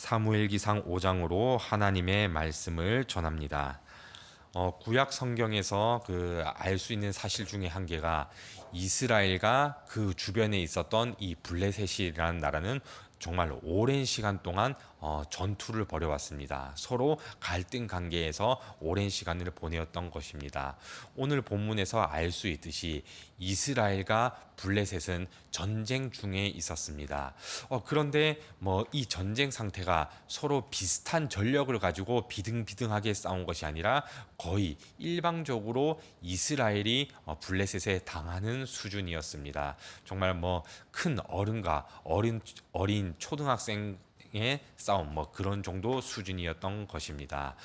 사무엘기상 5장으로 하나님의 말씀을 전합니다. 어, 구약 성경에서 그 알 수 있는 사실 중에 한 개가 이스라엘과 그 주변에 있었던 이 블레셋이라는 나라는 정말 오랜 시간 동안 어, 전투를 벌여왔습니다. 서로 갈등 관계에서 오랜 시간을 보내었던 것입니다. 오늘 본문에서 알 수 있듯이 이스라엘과 블레셋은 전쟁 중에 있었습니다. 어, 그런데 뭐 이 전쟁 상태가 서로 비슷한 전력을 가지고 비등비등하게 싸운 것이 아니라 거의 일방적으로 이스라엘이 어, 블레셋에 당하는 수준이었습니다. 정말 뭐 큰 어른과 어린 어린 초등학생 의 싸움 뭐 그런 정도 수준이었던 것입니다.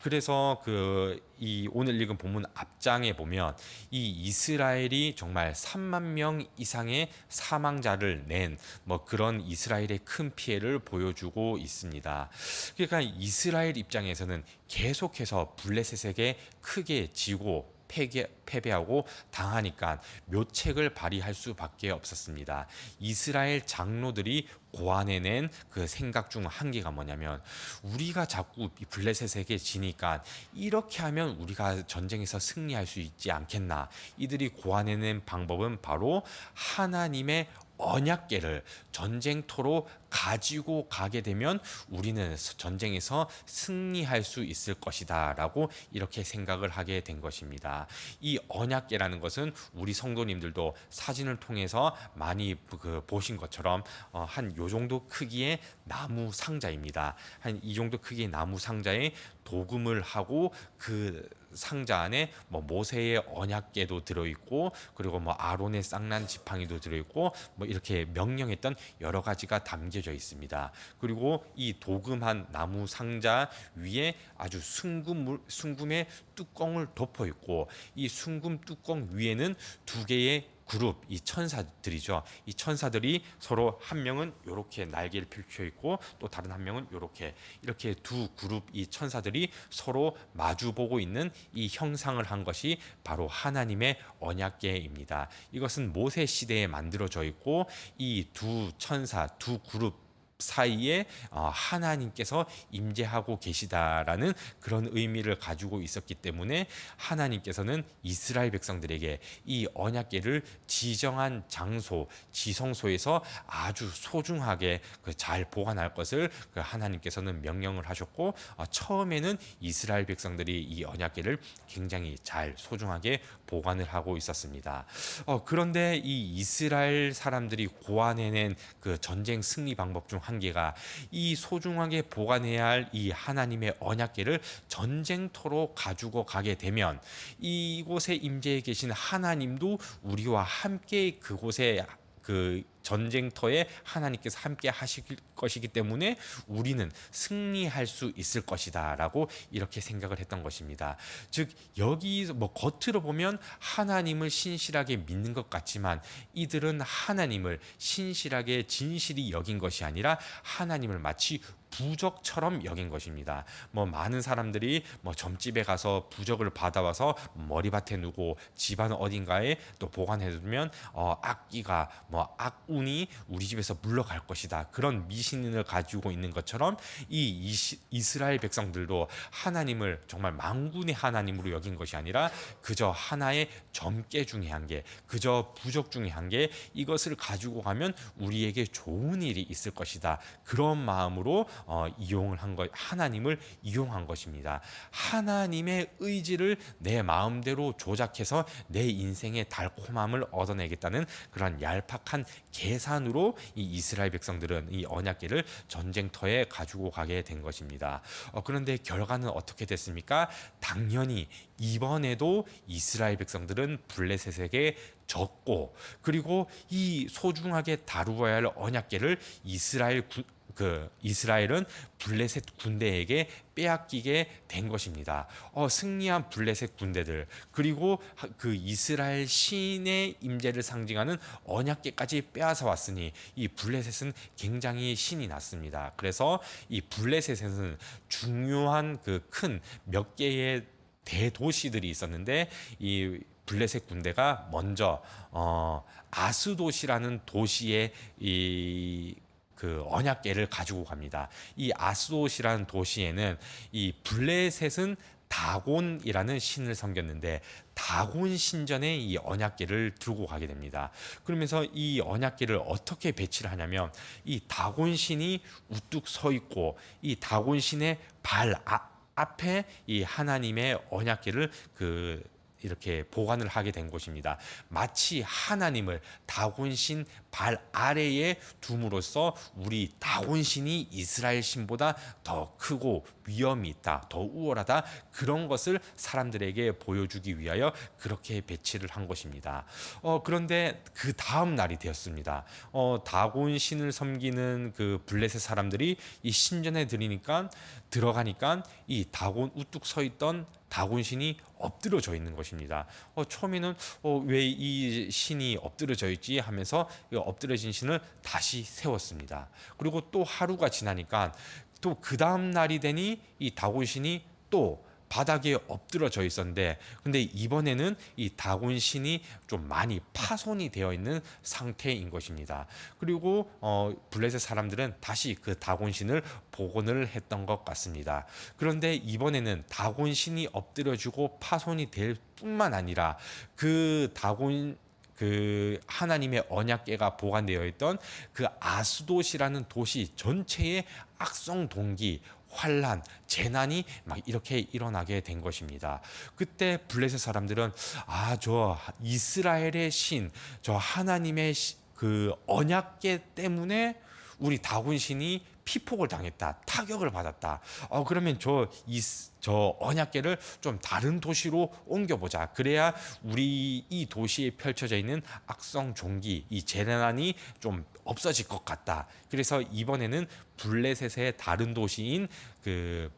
그래서 그 이 오늘 읽은 본문 앞장에 보면 이 이스라엘이 정말 3만 명 이상의 사망자를 낸 뭐 그런 이스라엘의 큰 피해를 보여주고 있습니다. 그러니까 이스라엘 입장에서는 계속해서 블레셋에게 크게 지고 패배, 패배하고 당하니까 묘책을 발휘할 수밖에 없었습니다. 이스라엘 장로들이 고안해낸 그 생각 중 한 개가 뭐냐면 우리가 자꾸 블레셋에게 지니까 이렇게 하면 우리가 전쟁에서 승리할 수 있지 않겠나 이들이 고안해낸 방법은 바로 하나님의 언약계를 전쟁터로 가지고 가게 되면 우리는 전쟁에서 승리할 수 있을 것이다라고 이렇게 생각을 하게 된 것입니다. 이 언약계라는 것은 우리 성도님들도 사진을 통해서 많이 그 보신 것처럼 어, 한요 정도 크기의 나무 상자입니다. 한 이 정도 크기의 나무 상자에 도금을 하고 그 상자 안에 뭐 모세의 언약계도 들어 있고 그리고 뭐 아론의 쌍난 지팡이도 들어 있고 뭐 이렇게 명령했던 여러 가지가 담겨져 있습니다. 그리고 이 도금한 나무 상자 위에 아주 순금 순금의 뚜껑을 덮어 있고 이 순금 뚜껑 위에는 두 개의 그룹 이 천사들이죠. 이 천사들이 서로 한 명은 이렇게 날개를 펼쳐 있고 또 다른 한 명은 이렇게 이렇게 두 그룹 이 천사들이 서로 마주 보고 있는 이 형상을 한 것이 바로 하나님의 언약계입니다. 이것은 모세 시대에 만들어져 있고 이 두 천사 두 그룹 사이에 어, 하나님께서 임재하고 계시다라는 그런 의미를 가지고 있었기 때문에 하나님께서는 이스라엘 백성들에게 이 언약궤를 지정한 장소 지성소에서 아주 소중하게 그잘 보관할 것을 그 하나님께서는 명령을 하셨고 어, 처음에는 이스라엘 백성들이 이 언약궤를 굉장히 잘 소중하게 보관을 하고 있었습니다. 어, 그런데 이 이스라엘 사람들이 고안해낸 그 전쟁 승리 방법 중한 개가 이 소중하게 보관해야 할 이 하나님의 언약계를 전쟁터로 가지고 가게 되면 이곳에 임재해 계신 하나님도 우리와 함께 그곳에 그 전쟁터에 하나님께서 함께 하실 것이기 때문에 우리는 승리할 수 있을 것이다라고 이렇게 생각을 했던 것입니다. 즉 여기 뭐 겉으로 보면 하나님을 신실하게 믿는 것 같지만 이들은 하나님을 신실하게 진실이 여긴 것이 아니라 하나님을 마치 부적처럼 여긴 것입니다. 뭐 많은 사람들이 뭐 점집에 가서 부적을 받아와서 머리밭에 누고 집안 어딘가에 또 보관해두면 어, 악기가 뭐 악 운이 우리 집에서 물러갈 것이다. 그런 미신을 가지고 있는 것처럼 이 이스라엘 백성들도 하나님을 정말 망군의 하나님으로 여긴 것이 아니라 그저 하나의 점괘 중에 한 개, 그저 부적 중에 한 개, 이것을 가지고 가면 우리에게 좋은 일이 있을 것이다. 그런 마음으로 어, 이용을 한 것, 하나님을 이용한 것입니다. 하나님의 의지를 내 마음대로 조작해서 내 인생의 달콤함을 얻어내겠다는 그런 얄팍한 계 산으로 이 이스라엘 백성들은 이 언약계를 전쟁터에 가지고 가게 된 것입니다. 어, 그런데 결과는 어떻게 됐습니까? 당연히 이번에도 이스라엘 백성들은 블레셋에게 졌고 그리고 이 소중하게 다루어야 할 언약계를 이스라엘 구, 그 이스라엘은 블레셋 군대에게 빼앗기게 된 것입니다. 어, 승리한 블레셋 군대들 그리고 그 이스라엘 신의 임재를 상징하는 언약계까지 빼앗아 왔으니 이 블레셋은 굉장히 신이 났습니다. 그래서 이 블레셋에는 중요한 그 큰 몇 개의 대도시들이 있었는데 이 블레셋 군대가 먼저 어, 아스도시라는 도시에 이 그 언약궤를 가지고 갑니다. 이 아스돗이라는 도시에는 이 블레셋은 다곤이라는 신을 섬겼는데 다곤 신전에 이 언약궤를 들고 가게 됩니다. 그러면서 이 언약궤를 어떻게 배치를 하냐면 이 다곤 신이 우뚝 서 있고 이 다곤 신의 발 아, 앞에 이 하나님의 언약궤를 그 이렇게 보관을 하게 된 곳입니다. 마치 하나님을 다곤신 발 아래에 둠으로써 우리 다곤신이 이스라엘 신보다 더 크고 위험이 있다, 더 우월하다 그런 것을 사람들에게 보여주기 위하여 그렇게 배치를 한 것입니다. 어, 그런데 그 다음 날이 되었습니다. 어, 다곤신을 섬기는 그 블레셋 사람들이 이 신전에 들이니까 들어가니까 이 다곤 우뚝 서 있던 다곤신이 엎드려져 있는 것입니다. 어, 처음에는 어, 왜이 신이 엎드려져 있지 하면서 이 엎드려진 신을 다시 세웠습니다. 그리고 또 하루가 지나니까 또 그 다음 날이 되니 이 다곤신이 또 바닥에 엎드려져 있었는데 근데 이번에는 이 다곤 신이 좀 많이 파손이 되어 있는 상태인 것입니다. 그리고 어, 블레셋 사람들은 다시 그 다곤 신을 복원을 했던 것 같습니다. 그런데 이번에는 다곤 신이 엎드려지고 파손이 될 뿐만 아니라 그 다곤 그 하나님의 언약궤가 보관되어 있던 그 아스돗이라는 도시 전체의 악성 동기 환란, 재난이 막 이렇게 일어나게 된 것입니다. 그때 블레셋 사람들은 아, 저 이스라엘의 신, 저 하나님의 시, 그 언약궤 때문에 우리 다곤 신이 피폭을 당했다, 타격을 받았다. 어 그러면 저 이 저 언약궤를 좀 다른 도시로 옮겨 보자. 그래야 우리 이 도시에 펼쳐져 있는 악성 종기, 이 재난이 좀 없어질 것 같다. 그래서 이번에는 블레셋의 다른 도시인 그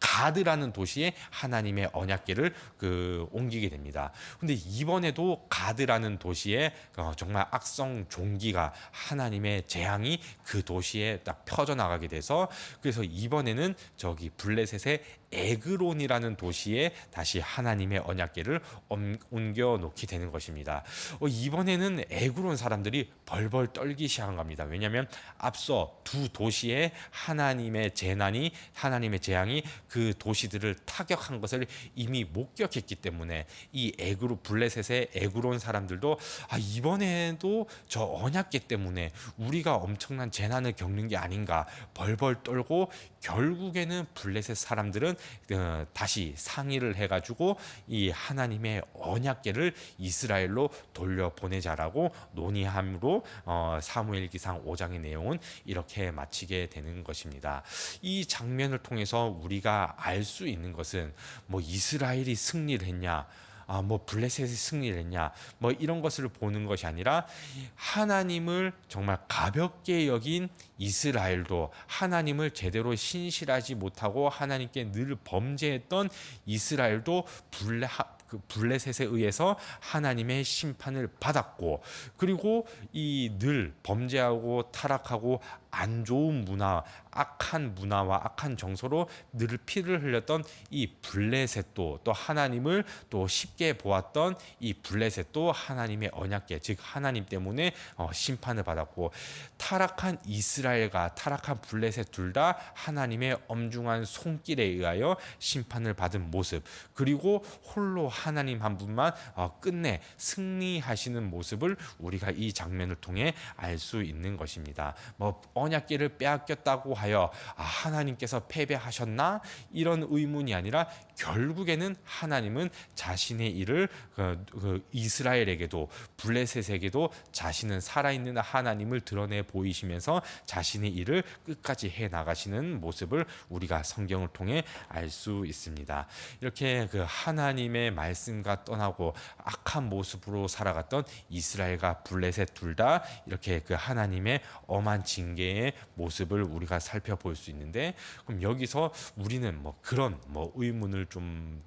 가드라는 도시에 하나님의 언약궤를 그 옮기게 됩니다. 근데 이번에도 가드라는 도시에 어, 정말 악성 종기가 하나님의 재앙이 그 도시에 딱 퍼져 나가게 돼서 그래서 이번에는 저기 블레셋의 에그론이라는 도시에 다시 하나님의 언약궤를 옮겨 놓게 되는 것입니다. 어, 이번에는 에그론 사람들이 벌벌 떨기 시작한 겁니다. 왜냐하면 앞서 두 도시에 하나님의 재난이 하나님의 재앙이 그 도시들을 타격한 것을 이미 목격했기 때문에 이 에그로 블레셋의 에그론 사람들도 아 이번에도 저 언약궤 때문에 우리가 엄청난 재난을 겪는 게 아닌가 벌벌 떨고 결국에는 블레셋 사람들은 어, 다시 상의를 해가지고 이 하나님의 언약궤를 이스라엘로 돌려 보내자라고 논의함으로 어, 사무엘기상 5장의 내용은 이렇게 마치게 되는 것입니다. 이 장면을 통해서 우리가 알 수 있는 것은 뭐 이스라엘이 승리를 했냐 아, 뭐 블레셋이 승리를 했냐? 뭐 이런 것을 보는 것이 아니라 하나님을 정말 가볍게 여긴 이스라엘도 하나님을 제대로 신실하지 못하고 하나님께 늘 범죄했던 이스라엘도 블레 그 블레셋에 의해서 하나님의 심판을 받았고 그리고 이 늘 범죄하고 타락하고 안 좋은 문화, 악한 문화와 악한 정서로 늘 피를 흘렸던 이 블레셋도 또 하나님을 또 쉽게 보았던 이 블레셋도 하나님의 언약계 즉 하나님 때문에 어, 심판을 받았고 타락한 이스라엘과 타락한 블레셋 둘 다 하나님의 엄중한 손길에 의하여 심판을 받은 모습 그리고 홀로 하나님 한 분만 어, 끝내 승리하시는 모습을 우리가 이 장면을 통해 알 수 있는 것입니다. 뭐 언약궤를 빼앗겼다고 하여 아, 하나님께서 패배하셨나 이런 의문이 아니라 결국에는 하나님은 자신의 일을 그, 그 이스라엘에게도 블레셋에게도 자신은 살아있는 하나님을 드러내 보이시면서 자신의 일을 끝까지 해 나가시는 모습을 우리가 성경을 통해 알 수 있습니다. 이렇게 그 하나님의 말씀과 떠나고 악한 모습으로 살아갔던 이스라엘과 블레셋 둘 다 이렇게 그 하나님의 엄한 징계 의 모습을 우리가 살펴볼 수 있는데 그럼 여기서 우리는 뭐 그런 뭐 의문을 좀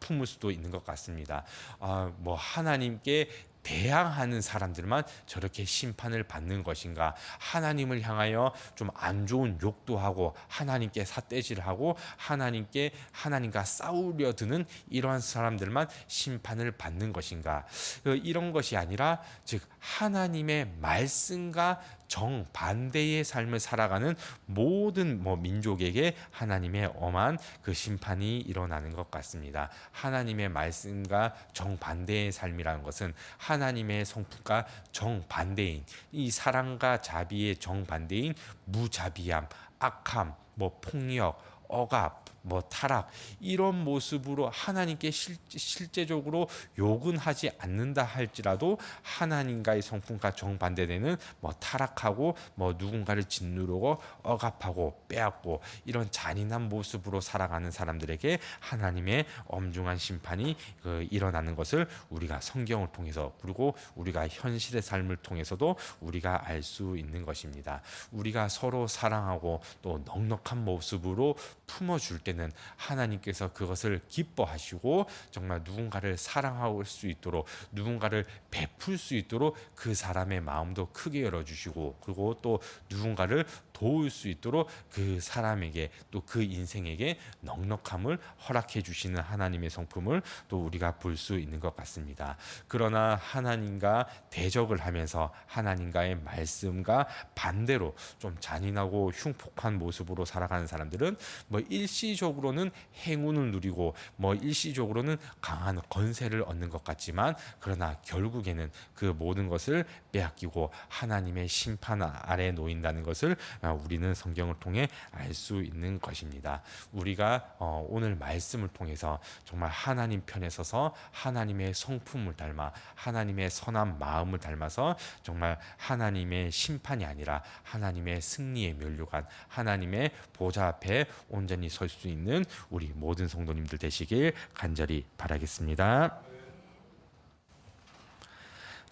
품을 수도 있는 것 같습니다. 아, 뭐 하나님께 대항하는 사람들만 저렇게 심판을 받는 것인가? 하나님을 향하여 좀 안 좋은 욕도 하고 하나님께 삿대질을 하고 하나님께 하나님과 싸우려 드는 이러한 사람들만 심판을 받는 것인가? 그 이런 것이 아니라 즉 하나님의 말씀과 정반대의 삶을 살아가는 모든 뭐 민족에게 하나님의 엄한 그 심판이 일어나는 것 같습니다. 하나님의 말씀과 정반대의 삶이라는 것은 하나님의 성품과 정반대인 이 사랑과 자비의 정반대인 무자비함, 악함, 뭐 폭력, 억압, 뭐 타락 이런 모습으로 하나님께 실, 실제적으로 욕은 하지 않는다 할지라도 하나님과의 성품과 정반대되는 뭐 타락하고 뭐 누군가를 짓누르고 억압하고 빼앗고 이런 잔인한 모습으로 살아가는 사람들에게 하나님의 엄중한 심판이 그 일어나는 것을 우리가 성경을 통해서 그리고 우리가 현실의 삶을 통해서도 우리가 알 수 있는 것입니다. 우리가 서로 사랑하고 또 넉넉한 모습으로 품어줄 때는 하나님께서 그것을 기뻐하시고 정말 누군가를 사랑할 수 있도록 누군가를 베풀 수 있도록 그 사람의 마음도 크게 열어주시고 그리고 또 누군가를 도울 수 있도록 그 사람에게 또 그 인생에게 넉넉함을 허락해 주시는 하나님의 성품을 또 우리가 볼 수 있는 것 같습니다. 그러나 하나님과 대적을 하면서 하나님과의 말씀과 반대로 좀 잔인하고 흉폭한 모습으로 살아가는 사람들은 뭐 일시 적으로는 행운을 누리고 뭐 일시적으로는 강한 건세를 얻는 것 같지만 그러나 결국에는 그 모든 것을 빼앗기고 하나님의 심판 아래 놓인다는 것을 어, 우리는 성경을 통해 알 수 있는 것입니다. 우리가 어, 오늘 말씀을 통해서 정말 하나님 편에 서서 하나님의 성품을 닮아 하나님의 선한 마음을 닮아서 정말 하나님의 심판이 아니라 하나님의 승리의 면류관 하나님의 보좌 앞에 온전히 설 수 있는 우리 모든 성도님들 되시길 간절히 바라겠습니다.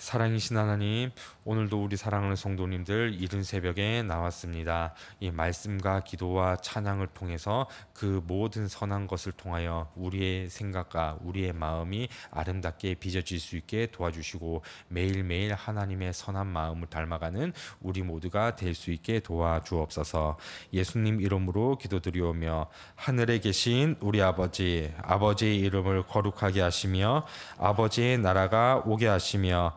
사랑이신 하나님, 오늘도 우리 사랑하는 성도님들 이른 새벽에 나왔습니다. 이 말씀과 기도와 찬양을 통해서 그 모든 선한 것을 통하여 우리의 생각과 우리의 마음이 아름답게 빚어질 수 있게 도와주시고 매일매일 하나님의 선한 마음을 닮아가는 우리 모두가 될 수 있게 도와주옵소서. 예수님 이름으로 기도드리오며 하늘에 계신 우리 아버지, 아버지의 이름을 거룩하게 하시며 아버지의 나라가 오게 하시며